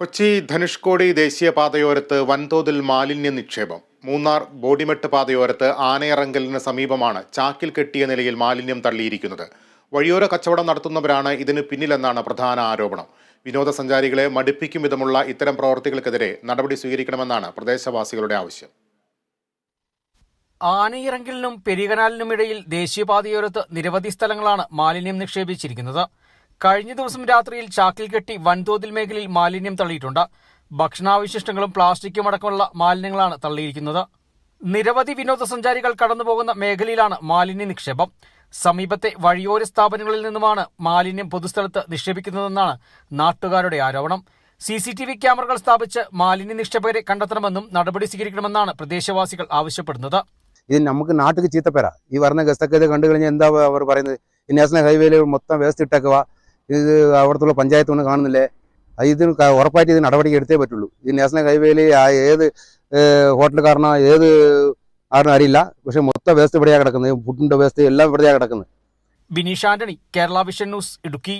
കൊച്ചി ധനുഷ്കോടി ദേശീയപാതയോരത്ത് വൻതോതിൽ മാലിന്യ നിക്ഷേപം. മൂന്നാർ ബോഡിമെട്ട് പാതയോരത്ത് ആനയറങ്കലിന് സമീപമാണ് ചാക്കിൽ കെട്ടിയ നിലയിൽ മാലിന്യം തള്ളിയിരിക്കുന്നത്. വഴിയോര കച്ചവടം നടത്തുന്നവരാണ് ഇതിന് പിന്നിലെന്നാണ് പ്രധാന ആരോപണം. വിനോദസഞ്ചാരികളെ മടുപ്പിക്കും വിധമുള്ള ഇത്തരം പ്രവർത്തികൾക്കെതിരെ നടപടി സ്വീകരിക്കണമെന്നാണ് പ്രദേശവാസികളുടെ ആവശ്യം. ആനയിറങ്കലിനും പെരികനാലിനുമിടയിൽ ദേശീയപാതയോരത്ത് നിരവധി സ്ഥലങ്ങളാണ് മാലിന്യം നിക്ഷേപിച്ചിരിക്കുന്നത്. കഴിഞ്ഞ ദിവസം രാത്രിയിൽ ചാക്കിൽ കെട്ടി വൻതോതിൽ മേഖലയിൽ മാലിന്യം തള്ളിയിട്ടുണ്ട്. ഭക്ഷണാവശിഷ്ടങ്ങളും പ്ലാസ്റ്റിക്കും അടക്കമുള്ള മാലിന്യങ്ങളാണ് തള്ളിയിരിക്കുന്നത്. നിരവധി വിനോദസഞ്ചാരികൾ കടന്നുപോകുന്ന മേഖലയിലാണ് മാലിന്യ നിക്ഷേപം. സമീപത്തെ വഴിയോര സ്ഥാപനങ്ങളിൽ നിന്നുമാണ് മാലിന്യം പൊതുസ്ഥലത്ത് നിക്ഷേപിക്കുന്നതെന്നാണ് നാട്ടുകാരുടെ ആരോപണം. സി സി ടി വി ക്യാമറകൾ സ്ഥാപിച്ച് മാലിന്യ നിക്ഷേപകരെ കണ്ടെത്തണമെന്നും നടപടി സ്വീകരിക്കണമെന്നാണ് പ്രദേശവാസികൾ ആവശ്യപ്പെടുന്നത്. ഇത് നമുക്ക് നാട്ടിൽ ചീത്തപ്പേരാ. ഈ പറഞ്ഞ ഗസ്തൊക്കെ ഇത് കണ്ടു കഴിഞ്ഞാൽ എന്താ അവർ പറയുന്നത്? ഈ നാഷണൽ ഹൈവേയിൽ മൊത്തം വേസ്റ്റ് ഇട്ടേക്കുക ഇത് അവിടുത്തുള്ള ഒന്നും കാണുന്നില്ലേ? ഇതിന് ഉറപ്പായിട്ട് ഇത് നടപടി എടുത്തേ പറ്റുള്ളൂ. ഈ നാഷണൽ ഹൈവേയിൽ ഏത് ഹോട്ടലുകാരനോ ഏത് ആരും അറിയില്ല. പക്ഷെ മൊത്തം വേസ്റ്റ് ഇവിടെയാണ് കിടക്കുന്നത്. ഫുഡിന്റെ വേസ്റ്റ് എല്ലാം ഇവിടെയാണ് കിടക്കുന്നത്. Bineesh Antony Kerala vision news Idukki.